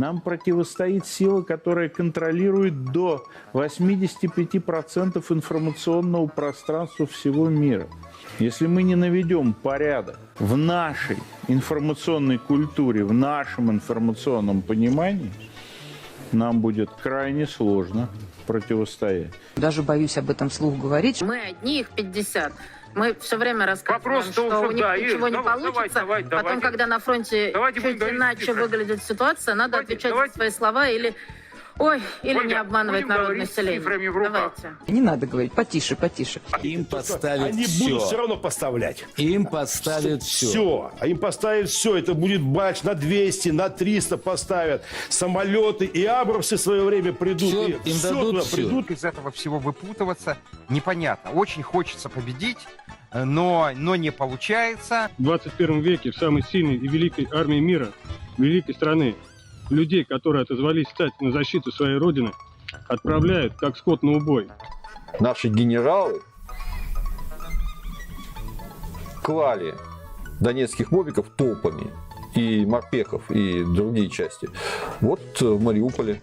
Нам противостоит сила, которая контролирует до 85% информационного пространства всего мира. Если мы не наведем порядок в нашей информационной культуре, в нашем информационном понимании, нам будет крайне сложно противостоять. Даже боюсь об этом вслух говорить. Мы одни, их 50. Мы все время рассказываем, Вопрос-то что уже, у них да, ничего Ир, не давай, получится. давай, давай, Потом, давайте. когда на фронте Давайте будем чуть говорить иначе тихо. выглядит ситуация, надо Давайте, отвечать давайте. за свои слова или, ой, или Ольга, не обманывать будем народ говорить с население. Давайте. Не надо говорить, потише, потише. Им подставят Они все. будут все равно поставлять. Им подставят все. Все. А им поставят все. Это будет бач на 200, на 300 поставят. Самолеты и Абрамсы в свое время придут. Всё, и им всё дадут туда всё. придут. из этого всего выпутываться непонятно. Очень хочется победить, но, но не получается. в 21 веке в самой сильной и великой армии мира, великой страны, людей, которые отозвались стать на защиту своей родины, отправляют как скот на убой. наши генералы клали донецких мобиков толпами и морпехов и другие части. Вот в Мариуполе.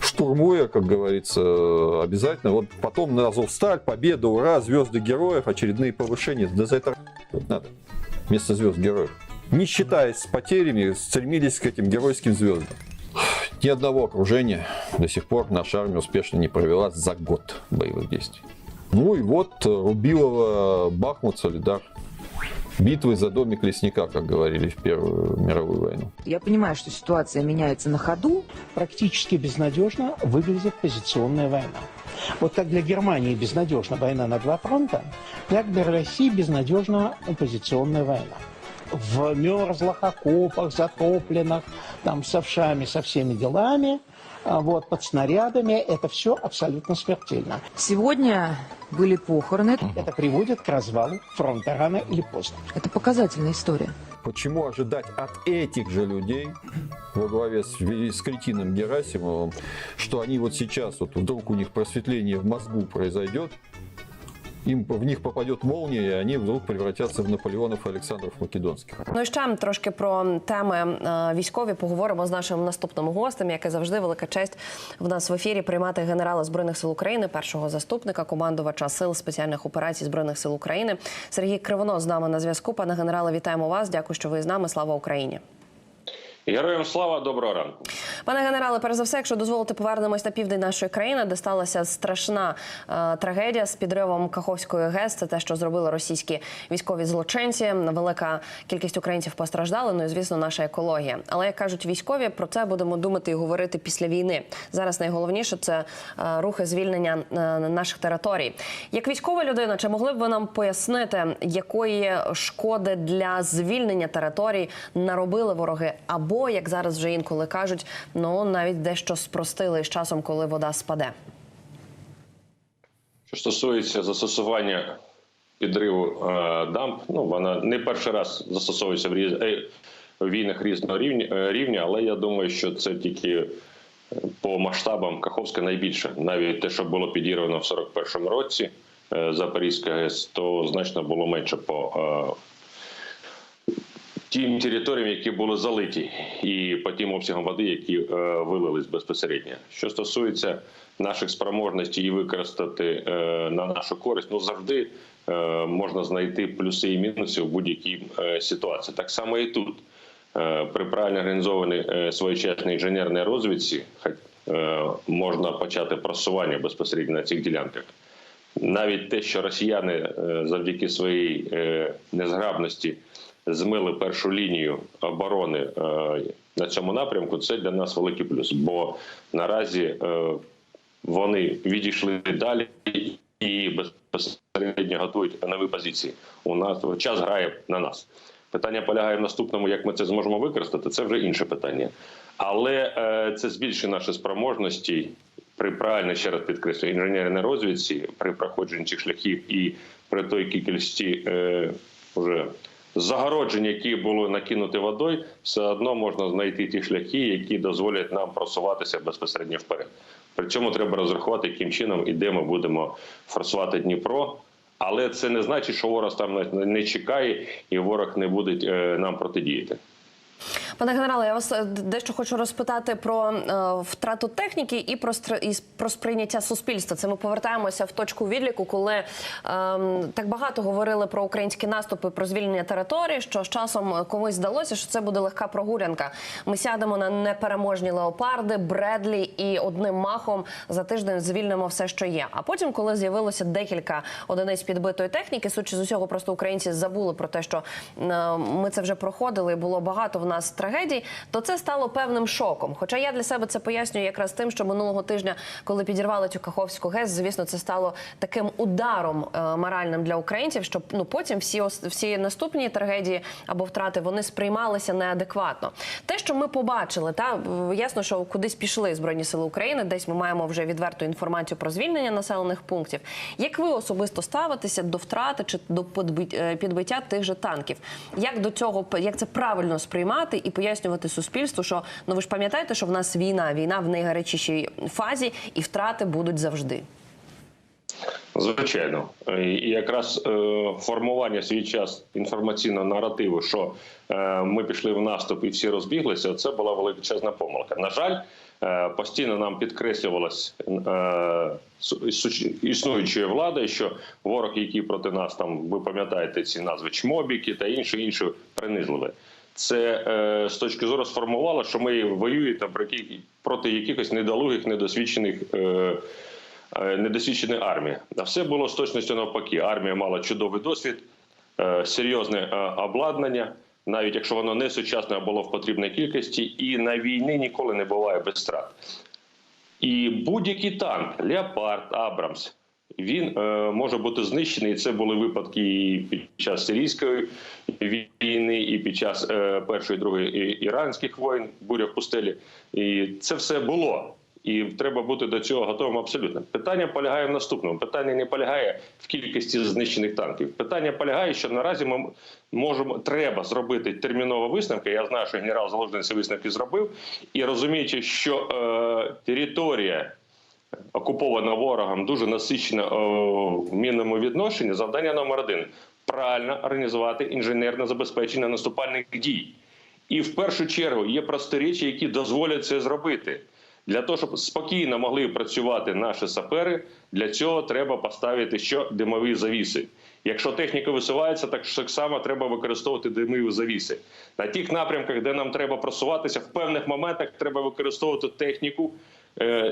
Штурмуя, как говорится, обязательно. Вот потом на Азовсталь, победа, ура, звезды героев, очередные повышения. Да за это надо. Вместо звезд героев. Не считаясь с потерями, стремились к этим геройским звездам. Ни одного окружения до сих пор наша армия успешно не провела за год боевых действий. Ну и вот э, Рубилова, Бахмут, Солидар. Битвы за домик лесника, как говорили в Первую мировую войну. Я понимаю, что ситуация меняется на ходу. практически безнадежно выглядит позиционная война. Вот как для Германии безнадежна война на два фронта, так для России безнадежна позиционная война. В мерзлых окопах, затопленных, там, с овшами, со всеми делами, а вот, под снарядами, это все абсолютно смертельно. Сегодня были похороны. Это приводит к развалу фронта рано или поздно. Это показательная история. Почему ожидать от этих же людей во главе с, с кретином Герасимовым, что они вот сейчас, вот вдруг у них просветление в мозгу произойдет, им в них попадет молния, и они вдруг превратятся в Наполеонов и Александров Македонских. Ну і ще трошки про теми е, військові поговоримо з нашим наступним гостем, яке завжди велика честь в нас в ефірі приймати генерала збройних сил України, першого заступника командувача сил спеціальних операцій збройних сил України. Сергій Кривонос з нами на зв'язку. Пане генерале, вітаємо вас. Дякую, що ви з нами. Слава Україні. Героям слава, доброго ранку. Пане генерале, перш за все, якщо дозволите, повернемось на південь нашої країни, де сталася страшна е, трагедія з підривом Каховської ГЕС. Це те, що зробили російські військові злочинці. Велика кількість українців постраждали. Ну і звісно, наша екологія. Але як кажуть військові, про це будемо думати і говорити після війни. Зараз найголовніше це е, рухи звільнення е, наших територій. Як військова людина, чи могли б ви нам пояснити, якої шкоди для звільнення територій наробили вороги? Або як зараз вже інколи кажуть, ну навіть дещо спростили з часом, коли вода спаде. Що стосується застосування підриву е, дамб, ну вона не перший раз застосовується в різ... е, війнах різного рівня, е, рівня, але я думаю, що це тільки е, по масштабам Каховська найбільше. Навіть те, що було підірвано в 41-му році е, Запорізька ГЕС, то значно було менше по е, тим територіям, які були залиті, і по тим обсягам води, які е, вилились безпосередньо. Що стосується наших спроможностей і використати е, на нашу користь, ну завжди е, можна знайти плюси і мінуси в будь-якій ситуації. Так само і тут. При правильно організованій своєчасній інженерній розвідці можна почати просування безпосередньо на цих ділянках. Навіть те, що росіяни завдяки своїй незграбності змили першу лінію оборони е, на цьому напрямку, це для нас великий плюс. Бо наразі е, вони відійшли далі і безпосередньо готують нові позиції. У нас час грає на нас. Питання полягає в наступному, як ми це зможемо використати. Це вже інше питання. Але е, це збільшує наші спроможності при правильно ще раз підкреслюю, інженерній розвідці при проходженні цих шляхів і при той кількості е, вже загороджень, які були накинуті водою, все одно можна знайти ті шляхи, які дозволять нам просуватися безпосередньо вперед. При цьому треба розрахувати, яким чином і де ми будемо форсувати Дніпро. Але це не значить, що ворог там не- чекає і ворог не буде е, нам протидіяти. Пане генерале, я вас е, дещо хочу розпитати про е, втрату техніки і про і про сприйняття суспільства. Це ми повертаємося в точку відліку, коли е, так багато говорили про українські наступи, про звільнення території, що з часом комусь здалося, що це буде легка прогулянка. Ми сядемо на непереможні леопарди, Бредлі і одним махом за тиждень звільнимо все, що є. А потім, коли з'явилося декілька одиниць підбитої техніки, судячи з усього, просто українці забули про те, що е, ми це вже проходили, і було багато в нас трагедій, то це стало певним шоком. Хоча я для себе це пояснюю якраз тим, що минулого тижня, коли підірвали цю Каховську ГЕС, звісно, це стало таким ударом е, моральним для українців, щоб ну потім всі всі наступні трагедії або втрати вони сприймалися неадекватно. Те, що ми побачили, та ясно, що кудись пішли збройні сили України, десь ми маємо вже відверту інформацію про звільнення населених пунктів. Як ви особисто ставитеся до втрати чи до е, підбиття тих же танків? Як до цього як це правильно сприймати і пояснювати суспільству, що ну ви ж пам'ятаєте, що в нас війна, війна в найгарячішій фазі, і втрати будуть завжди. Звичайно, і і якраз е, формування свій час інформаційного наративу, що е, ми пішли в наступ і всі розбіглися, це була величезна помилка. На жаль, е, постійно нам е, су- існуючою владою, що ворог, який проти нас там, ви пам'ятаєте ці назви чмобіки та інше інше принизливе. Це е, з точки зору сформувало, що ми воюємо проти- якихось недолугих, недосвідчених. Е, е, недосвідченої армії. А все було з точністю навпаки. Армія мала чудовий досвід, е, серйозне е, обладнання, навіть якщо воно не сучасне, а було в потрібній кількості, і на війні ніколи не буває без страт. І будь-який танк, Леопард, Абрамс, він е, може бути знищений. І це були випадки і під час сирійської війни, і під час е, першої, другої іранських воєн, буря в пустелі. І це все було. І треба бути до цього готовим абсолютно. Питання полягає в наступному. Питання не полягає в кількості знищених танків. Питання полягає, що наразі ми можемо треба зробити терміново висновки. Я знаю, що генерал Залужний ці висновки зробив, і розуміючи, що е, територія окупована ворогом, дуже насичена е, в мінному відношенні. Завдання номер один правильно організувати інженерне забезпечення наступальних дій. І в першу чергу є прості речі, які дозволять це зробити. Для того, щоб спокійно могли працювати наші сапери, для цього треба поставити що димові завіси. Якщо техніка висувається, так само треба використовувати димові завіси. На тих напрямках, де нам треба просуватися, в певних моментах треба використовувати техніку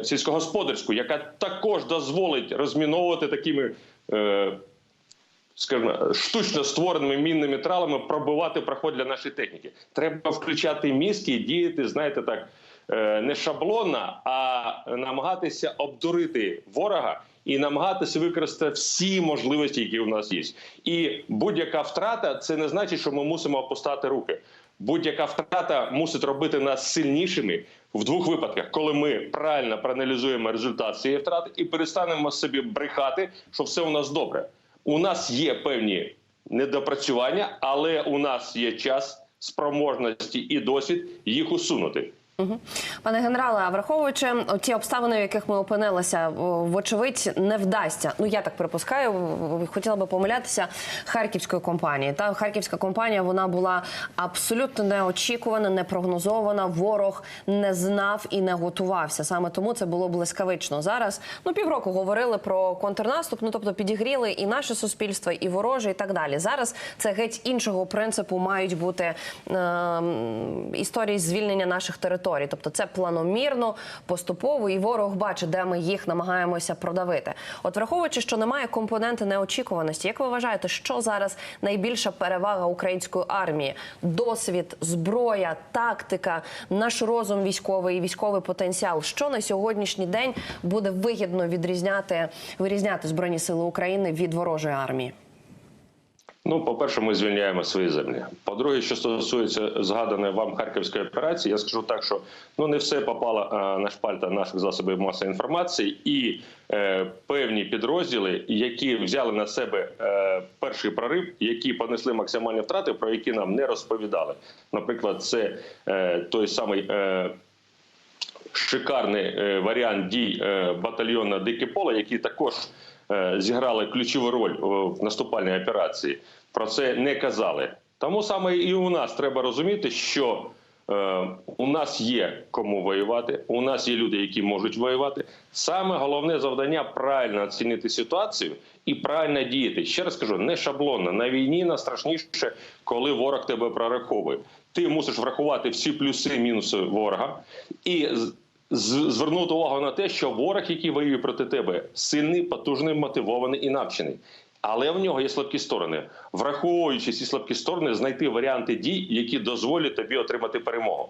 сільськогосподарську, яка також дозволить розміновувати такими. Е, скажімо, штучно створеними мінними тралами пробивати проход для нашої техніки. Треба включати мізки і діяти, знаєте, так е, не шаблонно, а намагатися обдурити ворога і намагатися використати всі можливості, які у нас є. І будь-яка втрата це не значить, що ми мусимо опускати руки. Будь-яка втрата мусить робити нас сильнішими в двох випадках, коли ми правильно проаналізуємо результат цієї втрати і перестанемо собі брехати, що все у нас добре. У нас є певні недопрацювання, але у нас є час, спроможності і досвід їх усунути. Пане генерале, а враховуючи ті обставини, в яких ми опинилися, вочевидь, не вдасться. Ну я так припускаю, хотіла би помилятися харківської компанії. Та харківська компанія вона була абсолютно неочікувана, непрогнозована. Ворог не знав і не готувався. Саме тому це було блискавично. Зараз ну півроку говорили про контрнаступ. Ну тобто підігріли і наше суспільство, і вороже, і так далі. Зараз це геть іншого принципу мають бути ем, історії звільнення наших територій. Тобто це планомірно, поступово, і ворог бачить, де ми їх намагаємося продавити. От враховуючи, що немає компоненти неочікуваності, як ви вважаєте, що зараз найбільша перевага української армії? Досвід, зброя, тактика, наш розум військовий і військовий потенціал. Що на сьогоднішній день буде вигідно відрізняти вирізняти збройні сили України від ворожої армії? Ну, по-перше, ми звільняємо свої землі. По-друге, що стосується згаданої вам харківської операції, я скажу так, що ну не все попало е, на шпальта наших засобів масової інформації, і е, певні підрозділи, які взяли на себе е, перший прорив, які понесли максимальні втрати, про які нам не розповідали. Наприклад, це е, той самий. Е, шикарний е, варіант дій е, батальйону Дике поле, які також зіграли ключову роль в наступальній операції. Про це не казали. Тому саме і у нас треба розуміти, що Е, у нас є кому воювати, у нас є люди, які можуть воювати. Саме головне завдання правильно оцінити ситуацію і правильно діяти. Ще раз кажу, не шаблонно. На війні найстрашніше, коли ворог тебе прораховує. Ти мусиш врахувати всі плюси і мінуси ворога і звернути увагу на те, що ворог, який воює проти тебе, сильний, потужний, мотивований і навчений. Але в нього є слабкі сторони. Враховуючи ці слабкі сторони, знайти варіанти дій, які дозволять тобі отримати перемогу.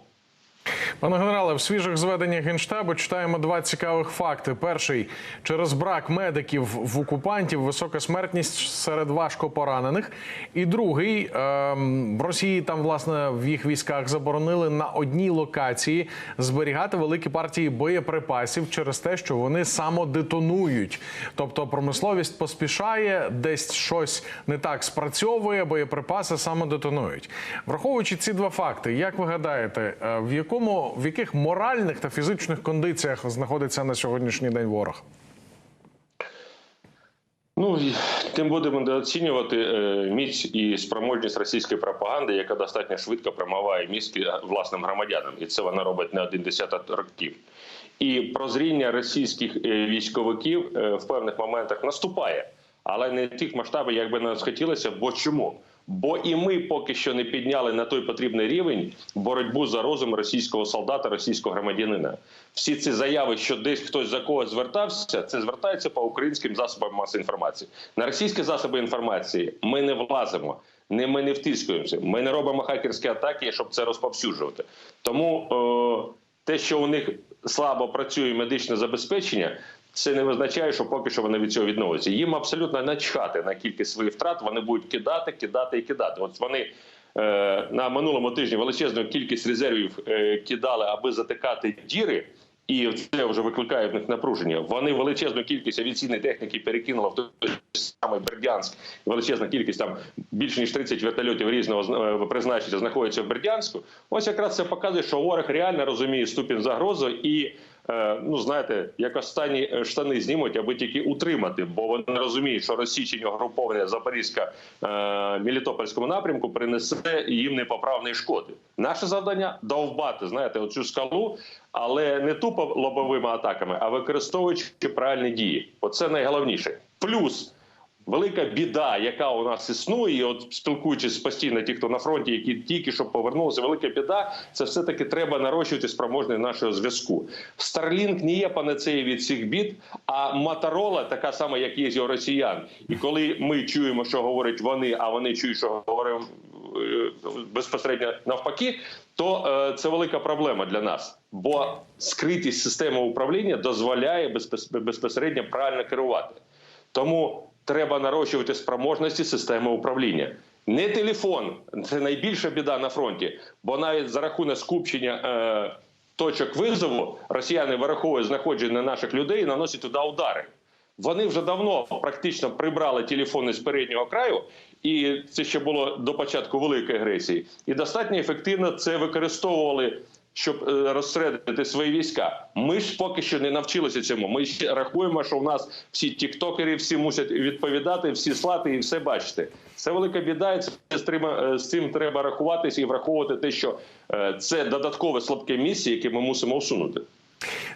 Пане генерале, в свіжих зведеннях генштабу читаємо два цікавих факти. Перший через брак медиків в окупантів висока смертність серед важко поранених. І другий ем, в Росії там власне в їх військах заборонили на одній локації зберігати великі партії боєприпасів через те, що вони самодетонують. Тобто промисловість поспішає, десь щось не так спрацьовує, боєприпаси самодетонують. Враховуючи ці два факти, як ви гадаєте, е, в якому в яких моральних та фізичних кондиціях знаходиться на сьогоднішній день ворог? Ну тим будемо недооцінювати е, міць і спроможність російської пропаганди, яка достатньо швидко промиває мізки власним громадянам, і це вона робить не один десяток років. І прозріння російських е, військовиків е, в певних моментах наступає, але не в тих масштабах, як би нам хотілося. Бо чому? Бо і ми поки що не підняли на той потрібний рівень боротьбу за розум російського солдата, російського громадянина. Всі ці заяви, що десь хтось за когось звертався, це звертається по українським засобам масової інформації. На російські засоби інформації ми не влазимо. Не ми не втискуємося. Ми не робимо хакерські атаки, щоб це розповсюджувати. Тому е, те, що у них слабо працює медичне забезпечення, це не визначає, що поки що вони від цього відновляться. Їм абсолютно начхати на кількість своїх втрат. Вони будуть кидати, кидати і кидати. От вони е, на минулому тижні величезну кількість резервів е, кидали, аби затикати діри. І це вже викликає в них напруження. Вони величезну кількість авіаційної техніки перекинули в той самий Бердянськ. Величезна кількість там більше ніж 30 вертольотів різного е, призначення знаходяться в Бердянську. Ось якраз це показує, що ворог реально розуміє ступінь загрози і. Е, Ну, знаєте, як останні е, штани знімуть, аби тільки утримати, бо вони розуміють, що розсічення угруповання Запорізька Мілітопольському напрямку принесе їм непоправної шкоди. Наше завдання довбати, знаєте, оцю скалу, але не тупо лобовими атаками, а використовуючи правильні дії. Оце найголовніше. Плюс велика біда, яка у нас існує, і от спілкуючись постійно, ті, хто на фронті, які тільки що повернулися, велика біда, це все таки треба нарощувати спроможність нашого зв'язку. Starlink не є панацеєю від цих бід, а Моторола така сама, як є у росіян. І коли ми чуємо, що говорять вони, а вони чують, що говоримо е, безпосередньо навпаки, то е, це велика проблема для нас, бо скритість системи управління дозволяє безпосередньо правильно керувати. Тому треба нарощувати спроможності системи управління. Не телефон це найбільша біда на фронті, бо навіть за рахунок скупчення е, точок визову росіяни вираховують знаходження наших людей і наносять туди удари. Вони вже давно практично прибрали телефони з переднього краю, і це ще було до початку великої агресії. І достатньо ефективно це використовували, щоб е, розсередити свої війська. Ми ж поки що не навчилися цьому. Ми ще рахуємо, що в нас всі тіктокери всі мусять відповідати, всі слати і все бачити. Це велика біда, і е, з цим треба рахуватись і враховувати те, що е, це додаткове слабке місце, яке ми мусимо усунути.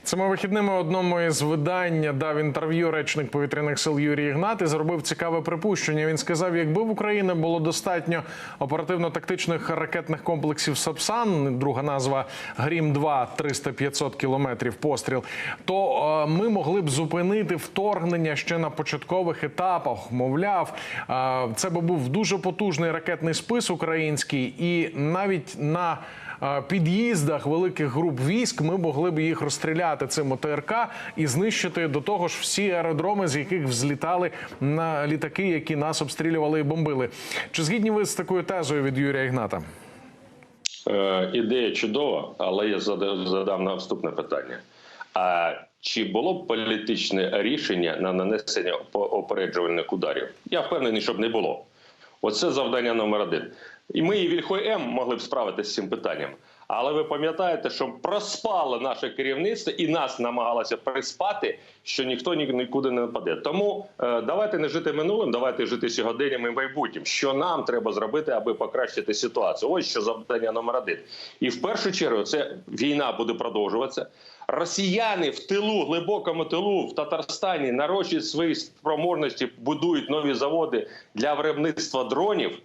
Цими вихідними одному із видань дав інтерв'ю речник повітряних сил Юрій Ігнат і зробив цікаве припущення. Він сказав, якби в Україні було достатньо оперативно-тактичних ракетних комплексів Сапсан, друга назва Грім 2 300-500 кілометрів постріл, то е, ми могли б зупинити вторгнення ще на початкових етапах. Мовляв, е, це би був дуже потужний ракетний спис український, і навіть на під'їздах великих груп військ ми могли б їх розстріляти цим ОТРК і знищити до того ж всі аеродроми, з яких взлітали на літаки, які нас обстрілювали і бомбили. Чи згідні ви з такою тезою від Юрія Ігната? Е, ідея чудова, але я задав, задам наступне питання. А чи було б політичне рішення на нанесення опереджувальних ударів? Я впевнений, щоб не було. Оце завдання номер один. І ми і Вільхой М могли б справитися з цим питанням. Але ви пам'ятаєте, що проспало наше керівництво і нас намагалося приспати, що ніхто нікуди не нападе. Тому е, давайте не жити минулим, давайте жити сьогоденням і майбутнім. Що нам треба зробити, аби покращити ситуацію? Ось що завдання номер один. І в першу чергу це війна буде продовжуватися. Росіяни в тилу, глибокому тилу в Татарстані нарощують свої спроможності, будують нові заводи для виробництва дронів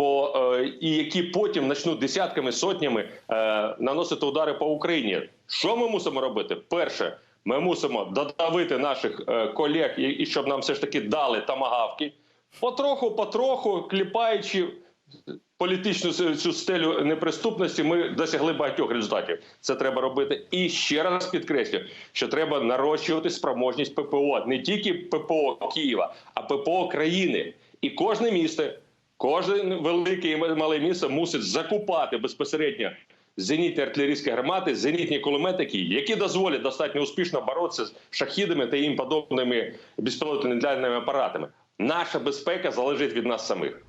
по е, і які потім почнуть десятками сотнями е, наносити удари по Україні. Що ми мусимо робити? Перше, ми мусимо додавити наших е, колег, і, щоб нам все ж таки дали тамагавки, потроху, потроху, кліпаючи політичну цю стелю неприступності, ми досягли багатьох результатів. Це треба робити. І ще раз підкреслю, що треба нарощувати спроможність ППО, не тільки ППО Києва, а ППО країни. І кожне місто, кожне велике і мале місто мусить закупати безпосередньо. Зенітні артилерійські гармати, зенітні кулеметики, які дозволять достатньо успішно боротися з шахідами та їм подобними безпілотними літальними апаратами. Наша безпека залежить від нас самих.